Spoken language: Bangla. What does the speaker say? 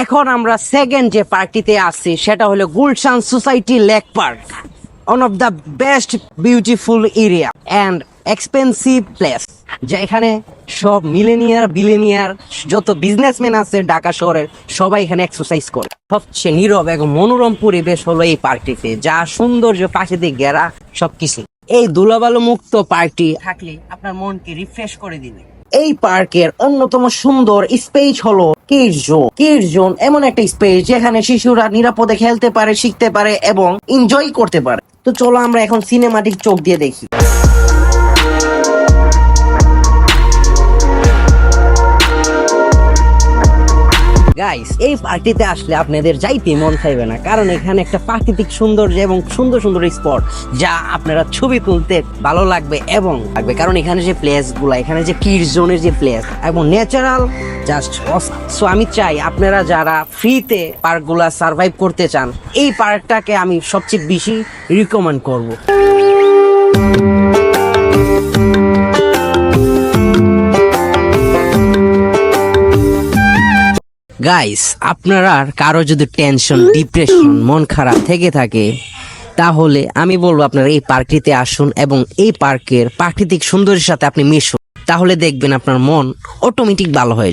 এখন আমরা সেকেন্ড যে পার্কটিতে আছি, সেটা হলো Gulshan society lake park one of the best beautiful area and expensive place যেখানে সব মিলেনিয়ার বিলেনিয়ার যত বিজনেসম্যান আছে ঢাকা শহরের, সবাই এখানে এক্সারসাইজ করে। সবচেয়ে নীরব এবং মনোরম পরিবেশ হলো এই পার্কটিতে যা সৌন্দর্য, প্রাকৃতিক ঘেরা, সবকিছু। এই ধুলাবালু মুক্ত পার্কটি থাকলে আপনার মনকে রিফ্রেশ করে দিবে। এই পার্কের অন্যতম সুন্দর স্পেস হলো কিড জোন এমন একটা স্পেস যেখানে শিশুরা নিরাপদে খেলতে পারে, শিখতে পারে এবং এনজয় করতে পারে। তো চলো আমরা এখন সিনেমাটিক চোখ দিয়ে দেখি। গাইস এই পার্টিতে আসলে আপনাদের যাইতে মন চাইবে না। কারণ এখানে একটা প্রাকৃতিক সৌন্দর্য এবং সুন্দর সুন্দর স্পট যা আপনারা ছবি তুলতে ভালো লাগবে এবং লাগবে। কারণ এখানে যে প্লেসগুলা, এখানে যে কিড জোনের যে প্লেস এবং ন্যাচারাল জাস্ট সো আমি চাই আপনারা যারা ফ্রিতে পার্কগুলা সার্ভাইভ করতে চান, এই পার্কটাকে আমি সবচেয়ে বেশি রিকমেন্ড করব। গাইস আপনার আর কারও যদি টেনশন ডিপ্রেশন মন খারাপ থেকে থাকে, তাহলে আমি বলব আপনারা এই পার্কটিতে আসুন এবং এই পার্কের প্রাকৃতিক সৌন্দর্যের সাথে আপনি মিশুন। তাহলে দেখবেন আপনার মন অটোমেটিক ভালো হয়ে